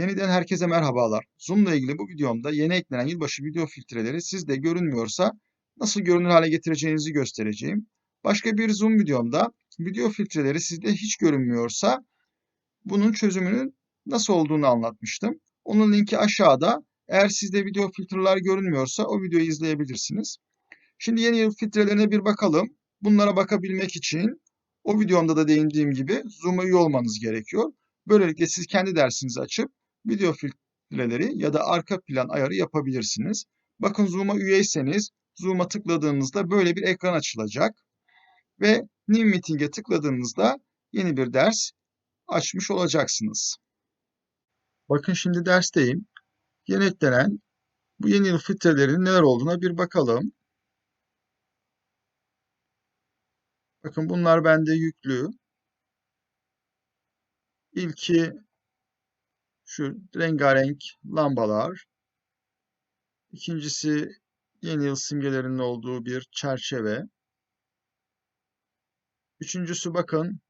Yeniden herkese merhabalar. Zoom ile ilgili bu videomda yeni eklenen yılbaşı video filtreleri sizde görünmüyorsa nasıl görünür hale getireceğinizi göstereceğim. Başka bir Zoom videomda video filtreleri sizde hiç görünmüyorsa bunun çözümünün nasıl olduğunu anlatmıştım. Onun linki aşağıda. Eğer sizde video filtreler görünmüyorsa o videoyu izleyebilirsiniz. Şimdi yeni yıl filtrelerine bir bakalım. Bunlara bakabilmek için o videomda da değindiğim gibi Zoom'a üye olmanız gerekiyor. Böylelikle siz kendi dersinizi açıp video filtreleri ya da arka plan ayarı yapabilirsiniz. Bakın Zoom'a üyeyseniz Zoom'a tıkladığınızda böyle bir ekran açılacak. Ve New Meeting'e tıkladığınızda yeni bir ders açmış olacaksınız. Bakın şimdi dersteyim. Yeni eklenen bu yeni yıl filtrelerinin neler olduğuna bir bakalım. Bakın bunlar bende yüklü. İlki şu rengarenk lambalar. İkincisi yeni yıl simgelerinin olduğu bir çerçeve. Üçüncüsü bakın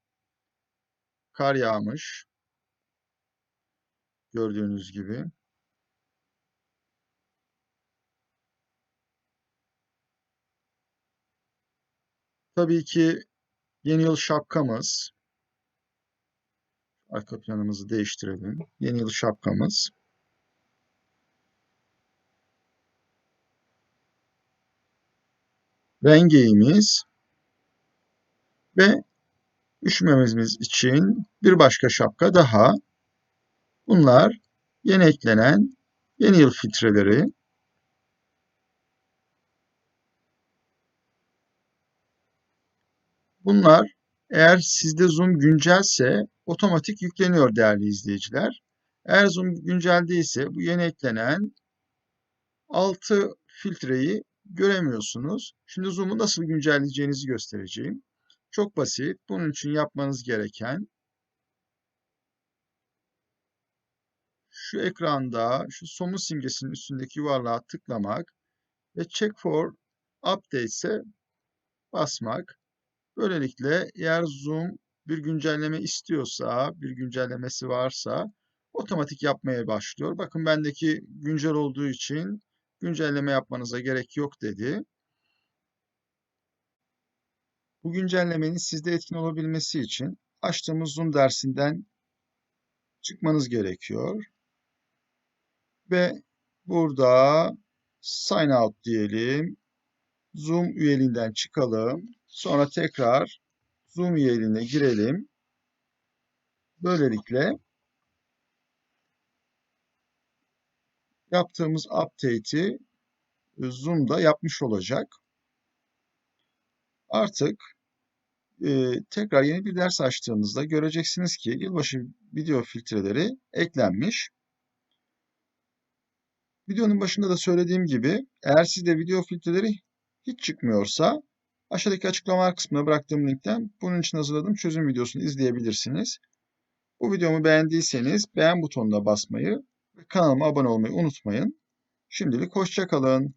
kar yağmış. Gördüğünüz gibi. Tabii ki yeni yıl şapkamız. Arka planımızı değiştirelim. Yeni yıl şapkamız. Rengeğimiz ve üşümememiz için bir başka şapka daha. Bunlar yeni eklenen yeni yıl filtreleri. Bunlar eğer sizde Zoom güncelse otomatik yükleniyor değerli izleyiciler. Eğer Zoom güncel değilse bu yeni eklenen 6 filtreyi göremiyorsunuz. Şimdi Zoom'u nasıl güncelleyeceğinizi göstereceğim. Çok basit. Bunun için yapmanız gereken şu ekranda şu somun simgesinin üstündeki yuvarlığa tıklamak ve Check for Updates'e basmak. Böylelikle eğer Zoom bir güncelleme istiyorsa, bir güncellemesi varsa otomatik yapmaya başlıyor. Bakın bendeki güncel olduğu için güncelleme yapmanıza gerek yok dedi. Bu güncellemenin sizde etkin olabilmesi için açtığımız Zoom dersinden çıkmanız gerekiyor. Ve burada sign out diyelim. Zoom üyeliğinden çıkalım. Sonra tekrar Zoom üyeliğine girelim. Böylelikle yaptığımız update'i Zoom'da yapmış olacak. Artık e, tekrar yeni bir ders açtığınızda göreceksiniz ki yılbaşı video filtreleri eklenmiş. Videonun başında da söylediğim gibi eğer sizde video filtreleri hiç çıkmıyorsa aşağıdaki açıklamalar kısmına bıraktığım linkten bunun için hazırladığım çözüm videosunu izleyebilirsiniz. Bu videomu beğendiyseniz beğen butonuna basmayı ve kanalıma abone olmayı unutmayın. Şimdilik hoşçakalın.